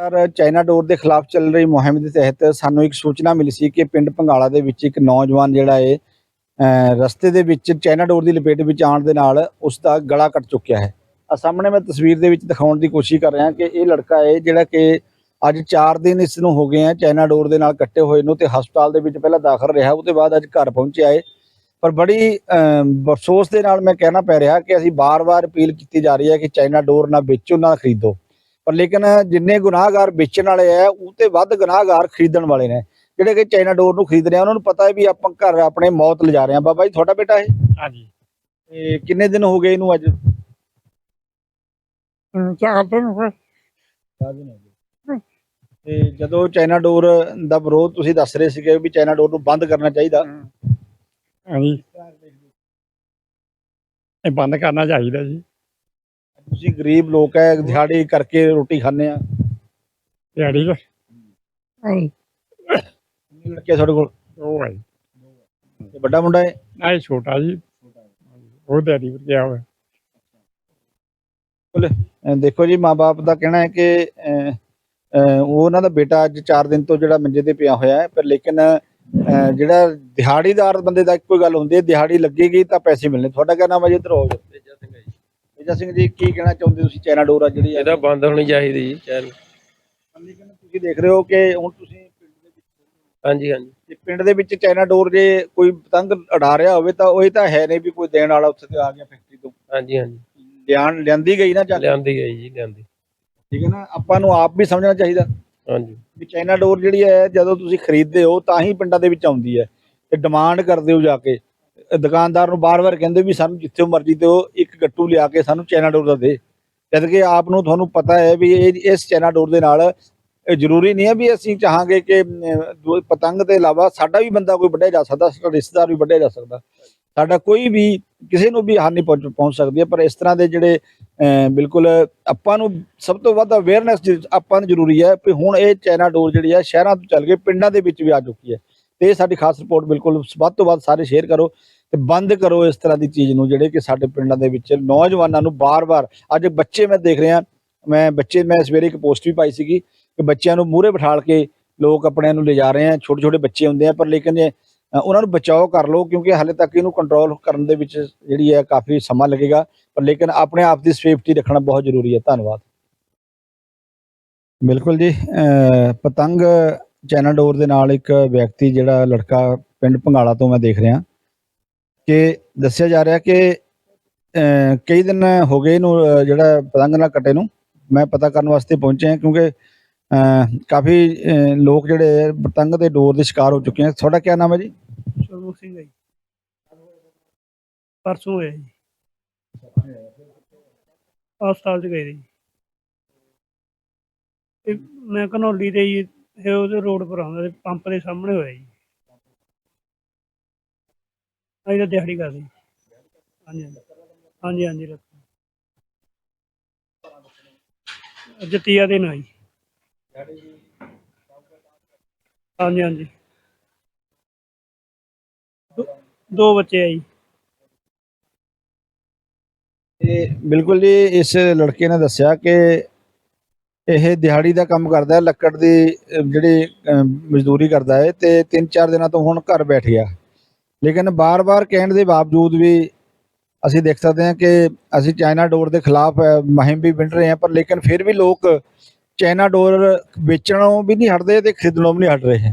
Sir China ਡੋਰ ਦੇ ਖਿਲਾਫ ਚੱਲ ਰਹੀ ਮੁਹਿੰਮ ਦੇ ਤਹਿਤ ਸਾਨੂੰ ਇੱਕ ਸੂਚਨਾ ਮਿਲੀ ਸੀ ਕਿ ਪਿੰਡ ਪੰਗਾਲਾ ਦੇ ਵਿੱਚ ਇੱਕ ਨੌਜਵਾਨ ਜਿਹੜਾ ਹੈ ਅਹ ਰਸਤੇ ਦੇ ਵਿੱਚ ਚਾਈਨਾ ਡੋਰ ਦੀ ਲਪੇਟ ਵਿੱਚ ਆਉਣ ਦੇ ਨਾਲ ਉਸ ਦਾ ਗਲਾ ਕੱਟ ਚੁੱਕਿਆ ਹੈ। ਆ ਸਾਹਮਣੇ ਮੈਂ ਤਸਵੀਰ ਦੇ ਵਿੱਚ ਦਿਖਾਉਣ ਦੀ ਕੋਸ਼ਿਸ਼ ਕਰ ਰਿਹਾ ਕਿ ਇਹ ਲੜਕਾ ਹੈ ਜਿਹੜਾ ਕਿ ਅੱਜ 4 ਦਿਨ ਇਸ ਨੂੰ ਹੋ ਗਏ ਆ ਚਾਈਨਾ ਡੋਰ ਦੇ ਨਾਲ ਕੱਟੇ ਹੋਏ ਨੂੰ ਤੇ ਹਸਪਤਾਲ ਦੇ ਵਿੱਚ ਪਹਿਲਾਂ ਦਾਖਲ ਰਿਹਾ ਉਹਦੇ ਬਾਅਦ ਅੱਜ ਘਰ ਪਹੁੰਚਿਆ ਹੈ ਪਰ ਬੜੀ ਅਮ, ਅਫਸੋਸ ਦੇ ਨਾਲ ਮੈਂ ਕਹਿਣਾ ਪੈ ਰਿਹਾ ਕਿ ਅਸੀਂ ਬਾਰ-ਬਾਰ ਅਪੀਲ ਕੀਤੀ ਜਾ ਰਹੀ ਹੈ ਕਿ ਚਾਈਨਾ ਡੋਰ ਨਾ ਵੇਚੋ ਨਾ ਖਰੀਦੋ। ਪਰ ਲੇਕਿਨ ਜਿੰਨੇ ਗੁਨਾਹਗਾਰ ਵੇਚਣ ਵਾਲੇ ਆ ਉਹ ਤੇ ਵੱਧ ਗੁਨਾਹਗਾਰ ਖਰੀਦਣ ਵਾਲੇ ਨੇ। ਜਿਹੜੇ ਕਿ ਚਾਈਨਾ ਡੋਰ ਨੂੰ ਖਰੀਦ ਰਹੇ ਆ ਉਹਨਾਂ ਨੂੰ ਪਤਾ ਹੈ ਵੀ ਆਪਾਂ ਘਰ ਆਪਣੇ ਮੌਤ ਲਿਜਾ ਰਹੇ ਆ। ਬਾਬਾ ਜੀ ਤੁਹਾਡਾ ਬੇਟਾ ਇਹ? ਹਾਂਜੀ। ਤੇ ਕਿੰਨੇ ਦਿਨ ਹੋ ਗਏ ਇਹਨੂੰ ਅੱਜ? ਹੁਣ ਚਾਰ ਦਿਨ ਹੋਏ ਤੇ ਜਦੋਂ ਚਾਈਨਾ ਡੋਰ ਦਾ ਵਿਰੋਧ ਤੁਸੀਂ ਦੱਸ ਰਹੇ ਸੀਗੇ ਵੀ ਚਾਈਨਾ ਡੋਰ ਨੂੰ ਬੰਦ ਕਰਨਾ ਚਾਹੀਦਾ। ਹਾਂਜੀ। ਇਹ ਬੰਦ ਕਰਨਾ ਚਾਹੀਦਾ ਜੀ। ਤੁਸੀਂ ਗਰੀਬ ਲੋਕ ਹੈ ਦਿਹਾੜੀ ਕਰਕੇ ਰੋਟੀ ਖਾਂਦੇ ਆ। ਦਿਹਾੜੀ ਦਾ ਹਾਂਜੀ ਕਿੰਨੇ ਲੜਕੇ ਆ ਤੁਹਾਡੇ ਕੋਲ? ਉਹ ਹੈ ਤੇ ਵੱਡਾ ਮੁੰਡਾ ਹੈ ਨਾ ਇਹ ਛੋਟਾ ਜੀ। ਉਹ ਦਿਹਾੜੀ ਪਰ ਗਿਆ ਹੋਇਆ। ਅਹ ਦੇਖੋ ਜੀ ਮਾਪੇ ਦਾ ਕਹਿਣਾ ਹੈ ਕਿ ਅਹ, ਅਹ, ਉਹ ਉਹਨਾਂ ਦਾ ਬੇਟਾ ਅੱਜ 4 ਦਿਨ ਤੋਂ ਜਿਹੜਾ ਮੰਜੇ ਤੇ ਪਿਆ ਹੋਇਆ ਹੈ ਪਰ ਲੇਕਿਨ ਅਹ, ਜਿਹੜਾ ਦਿਹਾੜੀਦਾਰ ਬੰਦੇ ਦਾ ਇੱਕੋ ਹੀ ਗੱਲ ਹੁੰਦੀ ਹੈ ਦਿਹਾੜੀ ਲੱਗੇਗੀ ਤਾਂ ਪੈਸੇ ਮਿਲਣੇ। ਤੁਹਾਡਾ ਕਹਿਣਾ ਵਾ ਜੀ ਇੱਧਰ? ਹੋ ਜਾਓ ਤੇਜਾ ਸਿੰਘ ਜੀ ਕੀ ਕਹਿਣਾ ਚਾਹੁੰਦੇ ਤੁਸੀਂ? ਚਾਈਨਾ ਡੋਰ ਆ ਜਿਹੜੀ ਇਹਦਾ ਬੰਦ ਹੋਣੀ ਚਾਹੀਦੀ ਜੀ ਚੈਨ। ਤੁਸੀਂ ਦੇਖ ਰਹੇ ਹੋ ਕਿ ਹੁਣ ਤੁਸੀਂ ਪਿੰਡ ਦੇ ਵਿੱਚ ਹਾਂਜੀ ਹਾਂਜੀ। ਤੇ ਪਿੰਡ ਦੇ ਵਿੱਚ ਚਾਈਨਾ ਡੋਰ ਜੇ ਕੋਈ ਪਤੰਗ ਉਡਾ ਰਿਹਾ ਹੋਵੇ ਤਾਂ ਉਹ ਤਾਂ ਹੈ ਨਹੀਂ ਵੀ ਕੋਈ ਦੇਣ ਵਾਲਾ ਉੱਥੇ ਤੇ ਆ ਗਿਆ ਫੈਕਟਰੀ ਤੋਂ। ਹਾਂਜੀ ਹਾਂਜੀ। ਲਿਆਣ ਲਿਆਂਦੀ ਗਈ ਨਾ ਚੱਲ। ਲਿਆਂਦੀ ਗਈ ਜੀ ਲਿਆਂਦੀ। ਠੀਕ ਹੈ ਨਾ? ਆਪਾਂ ਨੂੰ ਆਪ ਵੀ ਸਮਝਣਾ ਚਾਹੀਦਾ। ਹਾਂਜੀ। ਵੀ ਚਾਈਨਾ ਡੋਰ ਜਿਹੜੀ ਹੈ ਜਦੋਂ ਤੁਸੀਂ ਖਰੀਦਦੇ ਹੋ ਤਾਂ ਹੀ ਪਿੰਡਾਂ ਦੇ ਵਿੱਚ ਆਉਂਦੀ ਹੈ। ਤੇ ਡਿਮਾਂਡ ਕਰਦੇ ਹੋ ਜਾ ਕੇ। ਦੁਕਾਨਦਾਰ ਨੂੰ ਬਾਰ-ਬਾਰ ਕਹਿੰਦੇ ਵੀ ਸਾਨੂੰ ਜਿੱਥੇ ਮਰਜ਼ੀ ਦਿਓ ਇੱਕ ਗੱਟੂ ਲਿਆ ਕੇ ਸਾਨੂੰ ਚਾਈਨਾ ਡੋਰ ਦਾ ਦੇ। ਜਦ ਕਿ ਆਪ ਨੂੰ ਤੁਹਾਨੂੰ ਪਤਾ ਹੈ ਵੀ ਇਹ ਇਸ ਚਾਈਨਾ ਡੋਰ ਦੇ ਨਾਲ ਜ਼ਰੂਰੀ ਨਹੀਂ ਹੈ ਵੀ ਅਸੀਂ ਚਾਹਾਂਗੇ ਕਿ ਪਤੰਗ ਦੇ ਇਲਾਵਾ ਸਾਡਾ ਵੀ ਬੰਦਾ ਕੋਈ ਵੱਢਿਆ ਜਾ ਸਕਦਾ ਸਾਡਾ ਰਿਸ਼ਤੇਦਾਰ ਵੀ ਵੱਢਿਆ ਜਾ ਸਕਦਾ। ਸਾਡਾ ਕੋਈ ਵੀ ਕਿਸੇ ਨੂੰ ਵੀ ਹਾਨੀ ਪਹੁੰਚ ਪਹੁੰਚ ਸਕਦੀ ਹੈ ਪਰ ਇਸ ਤਰ੍ਹਾਂ ਦੇ ਜਿਹੜੇ ਅਹ, ਬਿਲਕੁਲ ਆਪਾਂ ਨੂੰ ਸਭ ਤੋਂ ਵੱਧ ਅਵੇਅਰਨੈਸ ਆਪਾਂ ਨੂੰ ਜ਼ਰੂਰੀ ਹੈ ਕਿ ਹੁਣ ਇਹ ਚੈਨਾ ਡੋਰ ਜਿਹੜੀ ਹੈ ਸ਼ਹਿਰਾਂ ਤੋਂ ਚੱਲ ਕੇ ਪਿੰਡਾਂ ਦੇ ਵਿੱਚ ਵੀ ਆ ਚੁੱਕੀ ਹੈ। ਤੇ ਇਹ ਸਾਡੀ ਖਾਸ ਰਿਪੋਰਟ ਬਿਲਕੁਲ ਵੱਧ ਤੋਂ ਵੱਧ ਸਾਰੇ ਸ਼ੇਅਰ ਕਰੋ। ਤੇ ਬੰਦ ਕਰੋ ਇਸ ਤਰ੍ਹਾਂ ਦੀ ਚੀਜ਼ ਨੂੰ ਜਿਹੜੇ ਕਿ ਸਾਡੇ ਪਿੰਡਾਂ ਦੇ ਵਿੱਚ ਨੌਜਵਾਨਾਂ ਨੂੰ ਬਾਰ-ਬਾਰ। ਅੱਜ ਬੱਚੇ ਮੈਂ ਦੇਖ ਰਿਹਾ ਮੈਂ ਬੱਚੇ ਮੈਂ ਸਵੇਰੇ ਇੱਕ ਪੋਸਟ ਵੀ ਪਾਈ ਸੀਗੀ ਕਿ ਬੱਚਿਆਂ ਨੂੰ ਮੂਹਰੇ ਬਿਠਾਲ ਕੇ ਲੋਕ ਆਪਣਿਆਂ ਨੂੰ ਲਿਜਾ ਰਹੇ ਆ ਛੋਟੇ ਛੋਟੇ ਬੱਚੇ ਹੁੰਦੇ ਆ ਪਰ ਲੇਕਿਨ ਇਹ, ਉਹਨਾਂ ਨੂੰ ਬਚਾਓ ਕਰ ਲਓ ਕਿਉਂਕਿ ਹਾਲੇ ਤੱਕ ਇਹਨੂੰ ਕੰਟਰੋਲ ਕਰਨ ਦੇ ਵਿੱਚ ਜਿਹੜੀ ਹੈ ਕਾਫੀ ਸਮਾਂ ਲੱਗੇਗਾ। ਪਰ ਲੇਕਿਨ ਆਪਣੇ ਆਪ ਦੀ ਸੇਫਟੀ ਰੱਖਣਾ ਬਹੁਤ ਜ਼ਰੂਰੀ ਹੈ। ਧੰਨਵਾਦ। ਬਿਲਕੁਲ ਜੀ ਪਤੰਗ ਚਾਈਨਾ ਡੋਰ ਦੇ ਨਾਲ ਇੱਕ ਵਿਅਕਤੀ ਜਿਹੜਾ ਲੜਕਾ ਪਿੰਡ ਭੰਗਾਲਾ ਤੋਂ ਮੈਂ ਦੇਖ ਰਿਹਾ। ਕਿ ਦੱਸਿਆ ਜਾ ਰਿਹਾ ਕਿ ਕਈ ਦਿਨ ਹੋ ਗਏ ਇਹਨੂੰ ਜਿਹੜਾ ਪਤੰਗ ਨਾਲ ਕੱਟੇ ਨੂੰ। ਮੈਂ ਪਤਾ ਕਰਨ ਵਾਸਤੇ ਪਹੁੰਚਿਆ ਕਿਉਂਕਿ ਕਾਫੀ ਲੋਕ ਜਿਹੜੇ ਪਤੰਗ ਦੇ ਡੋਰ ਦੇ ਸ਼ਿਕਾਰ ਹੋ ਚੁੱਕੇ ਆ ਤੁਹਾਡਾ ਕੀ ਨਾਮ ਹੈ ਜੀ? ਸਰਮੁਖ ਸਿੰਘ ਹੈ ਜੀ। ਪਰਸੋਂ ਹੋਇਆ ਜੀ। ਹਸਪਤਾਲ ਚ ਗਏ ਸੀ ਇਹ ਮੈਂ ਘਨੌਲੀ ਦੇ ਜੀ ਉਹਦੇ ਰੋਡ ਪਰ ਆਉਂਦਾ ਤੇ ਪੰਪ ਦੇ ਸਾਹਮਣੇ ਹੋਇਆ ਜੀ। ਅਸੀਂ ਤਾਂ ਦਿਹਾੜੀ ਕਰਦੇ ਹਾਂਜੀ ਹਾਂਜੀ ਹਾਂਜੀ ਹਾਂਜੀ। ਰੱਖੋ ਅੱਜ ਤੀਆ ਜੀ ਹਾਂਜੀ ਹਾਂਜੀ। ਦੋ- ਦੋ ਬੱਚੇ ਆ ਜੀ। ਤੇ ਬਿਲਕੁਲ ਜੀ ਇਸ ਲੜਕੇ ਨੇ ਦੱਸਿਆ ਕਿ ਇਹ ਦਿਹਾੜੀ ਦਾ ਕੰਮ ਕਰਦਾ ਹੈ ਲੱਕੜ ਦੀ ਅਹ, ਜਿਹੜੀ ਅਹ, ਮਜ਼ਦੂਰੀ ਕਰਦਾ ਹੈ ਤੇ 3-4 ਦਿਨਾਂ ਤੋਂ ਹੁਣ ਘਰ ਬੈਠ ਗਿਆ। ਲੇਕਿਨ ਬਾਰ-ਬਾਰ ਕਹਿਣ ਦੇ ਬਾਵਜੂਦ ਵੀ ਅਸੀਂ ਦੇਖ ਸਕਦੇ ਹਾਂ ਕਿ ਅਸੀਂ ਚਾਈਨਾ ਡੋਰ ਦੇ ਖਿਲਾਫ ਅਹ, ਮੁਹਿੰਮ ਵੀ ਵਿੰਡ ਰਹੇ ਹਾਂ ਪਰ ਲੇਕਿਨ ਫਿਰ ਵੀ ਲੋਕ ਚਾਈਨਾ ਡੋਰ ਵੇਚਣੋਂ ਵੀ ਨਹੀਂ ਹਟਦੇ ਤੇ ਖਰੀਦਣੋਂ ਵੀ ਨਹੀਂ ਹਟ ਰਹੇ।